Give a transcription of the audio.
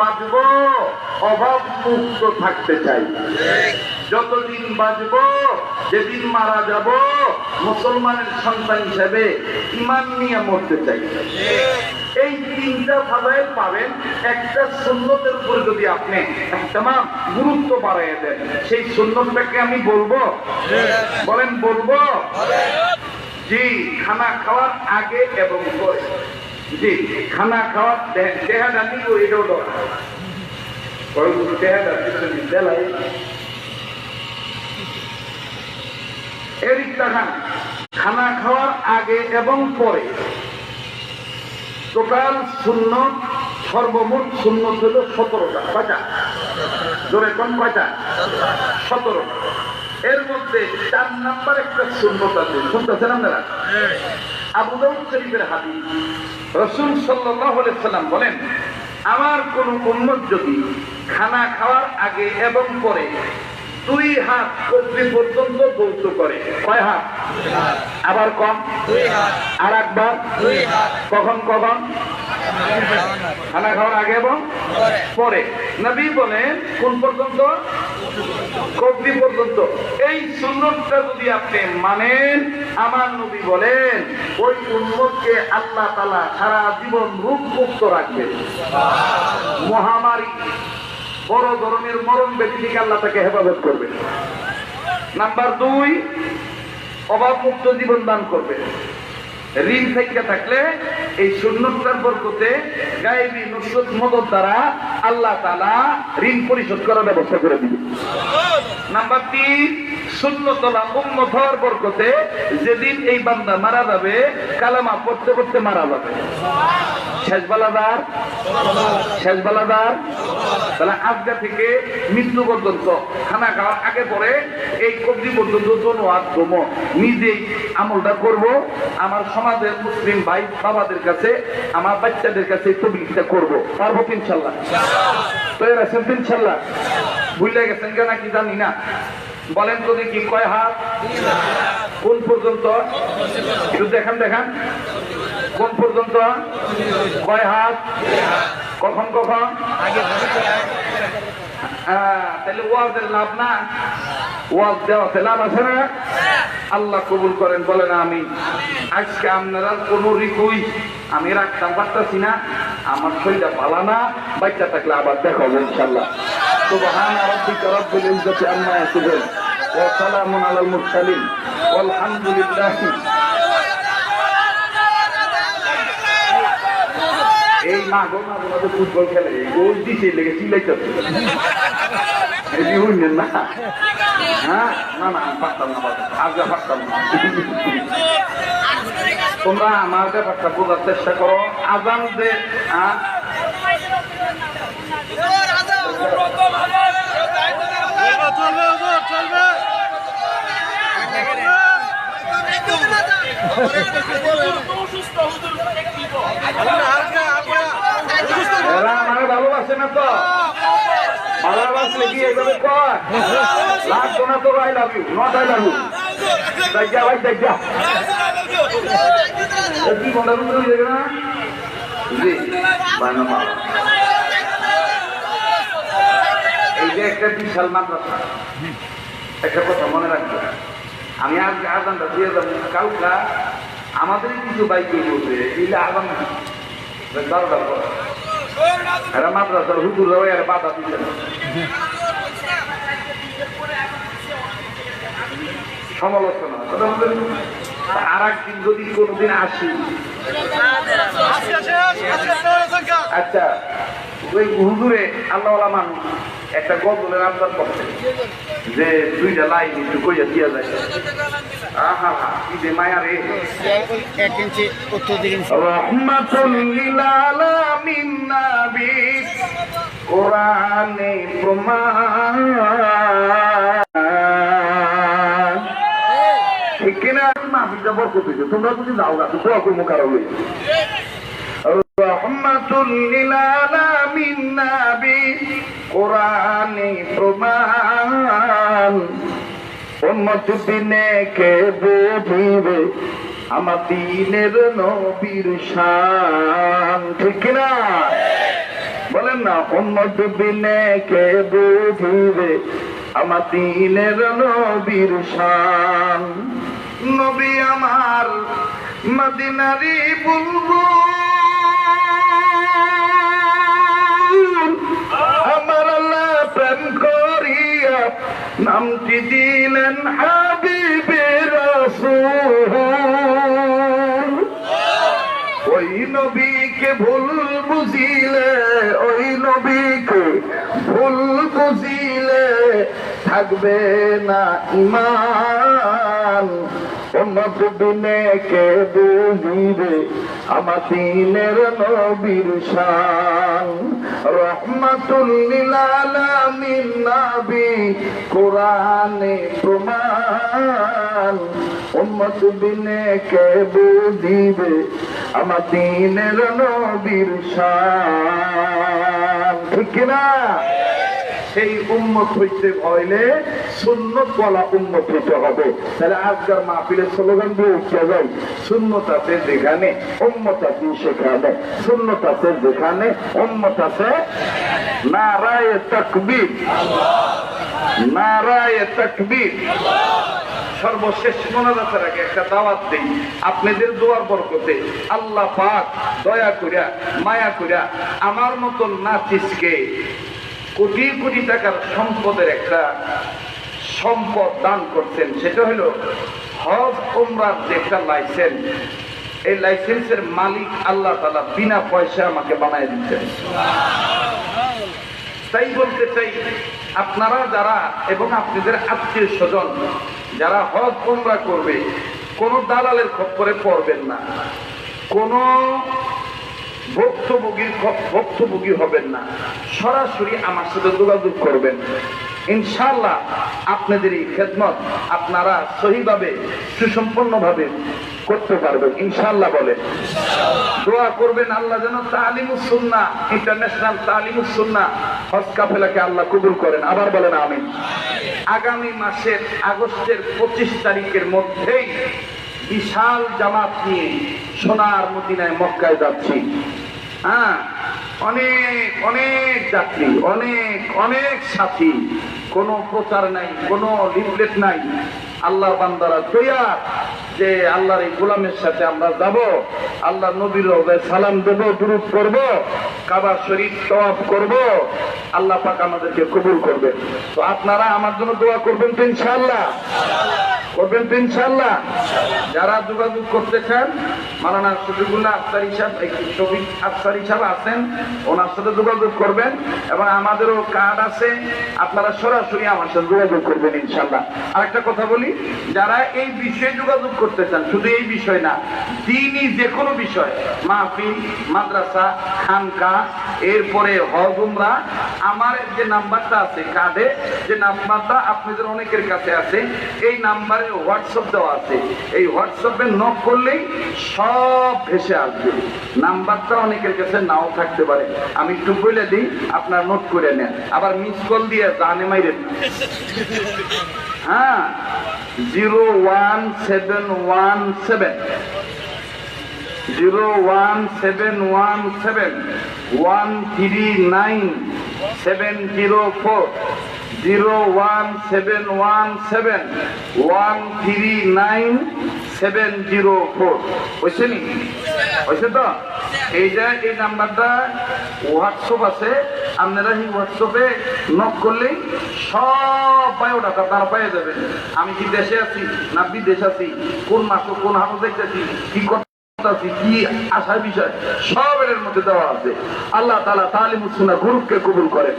বাঁচব অভাব মুক্ত থাকতে চাই যতদিন বাঁচব যেদিন মারা যাব, মুসলমানের সন্তান হিসেবে ইমান নিয়ে মরতে চাই এই তিনটা ফাজাইল পাবেন, একটা সুন্নতের উপর যদি আপনি তামাম গুরুত্ব বাড়াই দেন, সেই সুন্নতটাকে আমি বলব। বলেন, বলব? জি, খানা খাওয়ার আগে এবং পরে। জি, খানা খাওয়ার দেহাটা নিব এটাও দরকার দেহাটা বিদ্যালয়ে এরিক খান খাওয়ার আগে এবং পরে। টোটাল শূন্য সর্বমোট শূন্য ছিল সতেরোটা। কয়টা? জোরে কম কয়টা? সতেরোটা। এর মধ্যে চার নাম্বার একটা শূন্যত আছে। শুনতেছেন আপনারা? আবু দাউদ শরীফের হাদিস। রসুল সাল্লাল্লাহু আলাইহি সাল্লাম বলেন, আমার কোন উম্মত যদি খানা খাওয়ার আগে এবং পরে দুই হাত কবজি পর্যন্ত দৌত করে, কয় হাত? আবার কম? আর একবার কখন কখন? খানা খাওয়ার আগে এবং পরে। নবী বলেন, কোন পর্যন্ত? কবজি পর্যন্ত। এই সুন্নতটা যদি আপনি মানেন, আমার নবী বলেন, ওই উন্মতকে আল্লাহ তালা সারা জীবন রূপ মুক্ত রাখবে। মহামারী, বড় ধরনের মরণ ব্যক্তি থেকে আল্লাহ তাকে হেফাজত করবে। নাম্বার দুই অভাব মুক্ত জীবন দান করবে। ঋণ থেকে থাকলে এই শূন্যতার বরকতে গায়েবী নুসরত মদত দ্বারা আল্লাহ তালা ঋণ পরিশোধ করার ব্যবস্থা করে দিবে। নাম্বার তিন শূন্যতলা উন্নত হওয়ার বরকতে যেদিন এই বান্দা মারা যাবে, কালামা পড়তে পড়তে মারা যাবে। তাহলে আজকে থেকে মৃত্যু পর্যন্ত খানা আগে পরে এই কবজি পর্যন্ত দোনোয়ার দম নিজেই আমলটা করব। আমার সমাজের মুসলিম ভাই বাবাদের কাছে, আমার বাচ্চাদের কাছে তবলিগটা করব। পারব ইনশাল্লাহ? তো এরা ইনশাল্লাহ? ভুলে গেছেন কেন কি জানি না। বলেন তো দেখি কয় হাত? কোন পর্যন্ত? একটু দেখান দেখান। কোন পর্যন্ত? কয় হাত? কখন কখন? হ্যাঁ, তাহলে লাভ না? আছে না? আল্লাহ কবুল করেন বলেন আমি আজকে আপনারা কোন রিকুই আমি রাখতাম পারতাছি না। আমার শরীরটা পালা না বাচ্চা থাকলে আবার দেখাবো ইনশাল্লাহ। সুবহান রাব্বিকা রাব্বিল ইজ্জাতি আম্মা ইয়াসিফুন ওয়া সালামুন আলাল মুরসালিন ওয়ালহামদুলিল্লাহি। এই মা গো মা গো ফুটবল খেলে। গোল দিছে লেগে চিল্লাইতেছে। এটি হইলেন না। হ্যাঁ? না না পারতাম না। আজকে পারতাম না। তোমরা আমার ব্যাপারটা বোঝার চেষ্টা করো। আজান যে ভালোবাসে না তো ভালোবাসলে কি এইভাবে কয় লাগতো না তো আই লাভ ইউ নট আই দেখা ভাই দেখা কি মনে রুমে না জি বানা মারা এই যে একটা বিশাল মাদ্রাসা। একটা কথা মনে রাখবে। আমি আজকে আজানটা দিয়ে যাব। কালকা আমাদের কিছু বাইকে বলবে দিলে আজান পর এরা মাদ্রাসার হুজুর এর বাধা না। সমালোচনা আর একদিন যদি কোনোদিন আসি। আচ্ছা ওই হুজুরে আল্লাহওয়ালা মানুষ। একটা গজলের আবদার করছে যে দুইটা লাইন একটু কইয়া দিয়া যায়। ঠিক তোমরা যদি যাও গা, তো দোয়া করব কারও কোরআনে দিনে আমার নবীর শান। ঠিক না বলেন না, উম্মত বিনে কে বুঝিবে? আমার নবীর শান। নবী আমার মদিনারি বুলবুল। নামটি দিলেন হাবিবে ওই নবীকে ভুল বুঝিলে, ওই নবীকে ভুল বুঝিলে থাকবে না ইমান উম্মত বিনে কে বুঝিবে আমার দিনের নবীর শান। রহমাতুল আলামিন নবী, কোরআনে প্রমাণ। উম্মত বিনে কে বুঝিবে আমার দিনের নবীর শান। ঠিক কিনা? সেই উন্মত হইতে হইলে সুন্নত বলা উন্মত হইতে হবে। তাহলে আজকাল মাহফিলের স্লোগান দিয়ে উঠতে যাই শূন্যত আছে যেখানে উন্মত আছে সেখানে শূন্যত আছে যেখানে উন্মত আছে নারায় তকবীর। নারায় তকবীর। সর্বশেষ মনোরথের আগে একটা দাওয়াত দিই, আপনাদের দোয়ার বরকতে আল্লাহ পাক দয়া করিয়া, মায়া করিয়া আমার মতন নাচিসকে কোটি কোটি টাকার সম্পদের একটা সম্পদ দান করছেন, সেটা হলো হজ ওমরার যে একটা লাইসেন্স এই লাইসেন্সের মালিক আল্লাহ তালা বিনা পয়সা আমাকে বানায় দিচ্ছেন। তাই বলতে চাই, আপনারা যারা এবং আপনাদের আত্মীয় স্বজন, যারা হজ ওমরা করবে, কোন দালালের খপ্পরে পড়বেন না। কোন ভক্তভোগীর ভক্তভোগী হবেন না। সরাসরি আমার সাথে যোগাযোগ করবেন। ইনশাল্লাহ আপনাদের এই খেদমত আপনারা সহিভাবে, সুসম্পন্নভাবে করতে পারবেন। ইনশাল্লাহ বলে দোয়া করবেন আল্লাহ যেন তালিমুস সুন্না, ইন্টারন্যাশনাল তালিমুস সুন্না, হজ কাফেলাকে আল্লাহ কবুল করেন। আবার বলেন আমিন। আগামী মাসের আগস্টের পঁচিশ তারিখের মধ্যেই বিশাল জামাত নিয়ে সোনার মদিনায় মক্কায় যাচ্ছি। হ্যাঁ অনেক অনেক যাত্রী, অনেক অনেক সাথী। কোনো প্রচার নাই, কোনো লিফলেট নাই। আল্লাহ বান্দারা তৈয়ার যে আল্লাহর এই গোলামের সাথে আমরা যাব, আল্লাহ নবীর সালাম দেব, দুরুদ করব কাবা শরীফ তওয়াফ করব, আল্লাহ পাক আমাদেরকে কবুল করবে। তো আপনারা আমার জন্য দোয়া করবেন তো ইনশাআল্লাহ। করবেন তো ইনশাআল্লাহ। যারা যোগাযোগ করতে চান মালানা শফিকুল্লাহ আফসার হিসাব শফিক আফসার হিসাব আছেন, ওনার সাথে যোগাযোগ করবেন এবং আমাদেরও কার্ড আছে, আপনারা সরাসরি আমার সাথে যোগাযোগ করবেন ইনশাআল্লাহ। আরেকটা কথা বলি, যারা এই বিষয়ে যোগাযোগ করতে চান, শুধু এই বিষয় না, দিনই যে কোনো বিষয়, মাহফিল, মাদ্রাসা খানকা এরপরে হজ, উমরা, আমার যে নাম্বারটা আছে, কার্ডে, যে নাম্বারটা আপনাদের অনেকের কাছে আছে, এই নাম্বারে হোয়াটসঅ্যাপ দেওয়া আছে। এই হোয়াটসঅ্যাপে নক করলেই সব ভেসে আসবে। নাম্বারটা অনেকের কাছে নাও থাকতে পারে। আমি একটু বলে দিই, আপনার নোট করে নেন। আবার মিস কল দিয়ে জানে মাইরেন হ্যাঁ zero one seven one seven. Zero one seven one seven. One three nine seven zero four. Zero one seven one seven one three nine seven zero four হয়েছে তো? এই নাম্বারটা হোয়াটসঅ্যাপ আছে, আপনারা এই হোয়াটসঅ্যাপে নক করলেই সব বায়োডাটা যাবেন আমি কি দেশে আছি না বিদেশ আছি? কোন মাসে কোন হাতে দেখতেছি? কি আশার বিষয়? সব এর মধ্যে দেওয়া আছে। আল্লাহ তালা তালিমুসুনা গুরুকে কবুল করে।